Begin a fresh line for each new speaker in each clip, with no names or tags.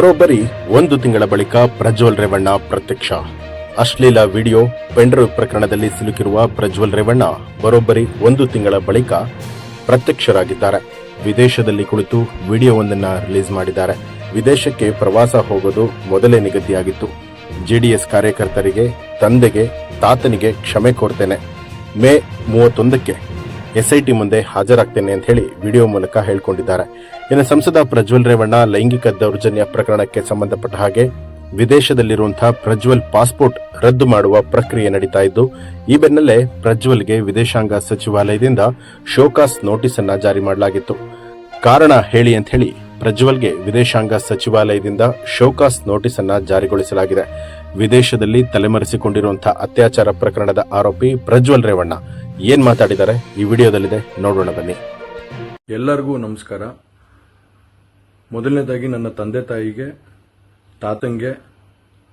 ಬರೋಬ್ಬರಿ ಒಂದು ತಿಂಗಳ ಬಳಿಕ ಪ್ರಜ್ವಲ್ ರೇವಣ್ಣ ಪ್ರತ್ಯಕ್ಷ. ಅಶ್ಲೀಲ ವಿಡಿಯೋ ಪೆಂಡ್ರೈವ್ ಪ್ರಕರಣದಲ್ಲಿ ಸಿಲುಕಿರುವ ಪ್ರಜ್ವಲ್ ರೇವಣ್ಣ ಬರೋಬ್ಬರಿ ಒಂದು ತಿಂಗಳ ಬಳಿಕ ಪ್ರತ್ಯಕ್ಷರಾಗಿದ್ದಾರೆ. ವಿದೇಶದಲ್ಲಿ ಕುಳಿತು ವಿಡಿಯೋವೊಂದನ್ನ ರಿಲೀಸ್ ಮಾಡಿದ್ದಾರೆ. ವಿದೇಶಕ್ಕೆ ಪ್ರವಾಸ ಹೋಗೋದು ಮೊದಲೇ ನಿಗದಿಯಾಗಿತ್ತು. ಜೆಡಿಎಸ್ ಕಾರ್ಯಕರ್ತರಿಗೆ, ತಂದೆಗೆ, ತಾತನಿಗೆ ಕ್ಷಮೆ ಕೋರ್ತೇನೆ. ಮೇ ಮೂವತ್ತೊಂದಕ್ಕೆ ಎಸ್ಐಟಿ ಮುಂದೆ ಹಾಜರಾಗ್ತೇನೆ ಅಂತ ಹೇಳಿ ವಿಡಿಯೋ ಮೂಲಕ ಹೇಳಿಕೊಂಡಿದ್ದಾರೆ. ಇನ್ನು ಸಂಸದ ಪ್ರಜ್ವಲ್ ರೇವಣ್ಣ ಲೈಂಗಿಕ ದೌರ್ಜನ್ಯ ಪ್ರಕರಣಕ್ಕೆ ಸಂಬಂಧಪಟ್ಟ ಹಾಗೆ ವಿದೇಶದಲ್ಲಿರುವಂತಹ ಪ್ರಜ್ವಲ್ ಪಾಸ್ಪೋರ್ಟ್ ರದ್ದು ಮಾಡುವ ಪ್ರಕ್ರಿಯೆ ನಡೀತಾ ಇದ್ದು, ಈ ಬೆನ್ನಲ್ಲೇ ಪ್ರಜ್ವಲ್ಗೆ ವಿದೇಶಾಂಗ ಸಚಿವಾಲಯದಿಂದ ಶೋಕಾಸ್ ನೋಟಿಸ್ ಅನ್ನ ಜಾರಿ ಮಾಡಲಾಗಿತ್ತು. ಕಾರಣ ಹೇಳಿ ಅಂತ ಹೇಳಿ ಪ್ರಜ್ವಲ್ಗೆ ವಿದೇಶಾಂಗ ಸಚಿವಾಲಯದಿಂದ ಶೋಕಾಸ್ ನೋಟಿಸ್ ಅನ್ನ ಜಾರಿಗೊಳಿಸಲಾಗಿದೆ. ವಿದೇಶದಲ್ಲಿ ತಲೆಮರೆಸಿಕೊಂಡಿರುವಂತಹ ಅತ್ಯಾಚಾರ ಪ್ರಕರಣದ ಆರೋಪಿ ಪ್ರಜ್ವಲ್ ರೇವಣ್ಣ ಏನ್ ಮಾತಾಡಿದ್ದಾರೆ? ಈ ವಿಡಿಯೋದಲ್ಲಿದೆ. ನೋಡೋಣ, ಬನ್ನಿ.
ಎಲ್ಲರಿಗೂ ನಮಸ್ಕಾರ. ಮೊದಲನೇದಾಗಿ ನನ್ನ ತಂದೆ ತಾಯಿಗೆ, ತಾತಂಗೆ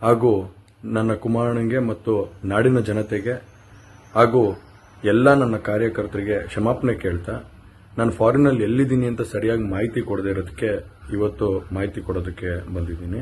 ಹಾಗೂ ನನ್ನ ಕುಮಾರನಿಗೆ ಮತ್ತು ನಾಡಿನ ಜನತೆಗೆ ಹಾಗೂ ಎಲ್ಲ ನನ್ನ ಕಾರ್ಯಕರ್ತರಿಗೆ ಕ್ಷಮಾಪಣೆ ಕೇಳ್ತಾ, ನಾನು ಫಾರಿನಲ್ಲಿ ಎಲ್ಲಿದ್ದೀನಿ ಅಂತ ಸರಿಯಾಗಿ ಮಾಹಿತಿ ಕೊಡದೇ ಇರೋದಕ್ಕೆ ಇವತ್ತು ಮಾಹಿತಿ ಕೊಡೋದಕ್ಕೆ ಬಂದಿದ್ದೀನಿ.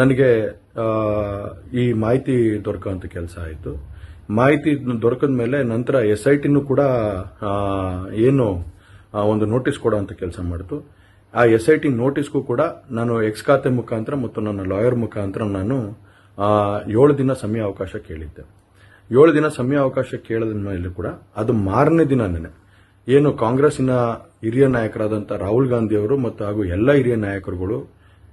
ನನಗೆ ಈ ಮಾಹಿತಿ ದೊರಕುವಂಥ ಕೆಲಸ ಆಯಿತು. ಮಾಹಿತಿ ದೊರಕದ ಮೇಲೆ ನಂತರ ಎಸ್ ಐ ಟಿನೂ ಕೂಡ ಏನು ಒಂದು ನೋಟಿಸ್ ಕೊಡೋವಂಥ ಕೆಲಸ ಮಾಡಿತು. ಆ ಎಸ್ ಐ ಟಿ ನೋಟಿಸ್ಗೂ ಕೂಡ ನಾನು ಎಕ್ಸ್ ಖಾತೆ ಮುಖಾಂತರ ಮತ್ತು ನನ್ನ ಲಾಯರ್ ಮುಖಾಂತರ ನಾನು ಏಳು ದಿನ ಸಮಯ ಅವಕಾಶ ಕೇಳಿದ್ದೆ. ಏಳು ದಿನ ಸಮಯ ಅವಕಾಶ ಕೇಳಿದ ಮೇಲೆ ಕೂಡ ಅದು ಮಾರನೇ ದಿನನೇ ಏನು ಕಾಂಗ್ರೆಸ್ಸಿನ ಹಿರಿಯ ನಾಯಕರಾದಂಥ ರಾಹುಲ್ ಗಾಂಧಿ ಅವರು ಮತ್ತು ಹಾಗೂ ಎಲ್ಲ ಹಿರಿಯ ನಾಯಕರುಗಳು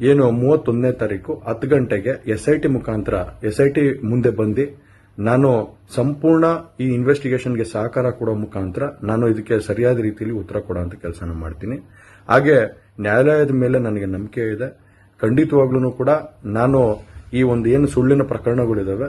ಏನು ಮೂವತ್ತೊಂದನೇ ತಾರೀಕು ಹತ್ತು ಗಂಟೆಗೆ ಎಸ್ ಐ ಟಿ ಮುಖಾಂತರ ಎಸ್ ಐ ಟಿ ಮುಂದೆ ಬಂದು ನಾನು ಸಂಪೂರ್ಣ ಈ ಇನ್ವೆಸ್ಟಿಗೇಷನ್ಗೆ ಸಹಕಾರ ಕೊಡೋ ಮುಖಾಂತರ ನಾನು ಇದಕ್ಕೆ ಸರಿಯಾದ ರೀತಿಯಲ್ಲಿ ಉತ್ತರ ಕೊಡುವಂತ ಕೆಲಸನ ಮಾಡ್ತೀನಿ. ಹಾಗೆ ನ್ಯಾಯಾಲಯದ ಮೇಲೆ ನನಗೆ ನಂಬಿಕೆ ಇದೆ. ಖಂಡಿತವಾಗ್ಲೂ ಕೂಡ ನಾನು ಈ ಒಂದು ಏನು ಸುಳ್ಳಿನ ಪ್ರಕರಣಗಳಿದಾವೆ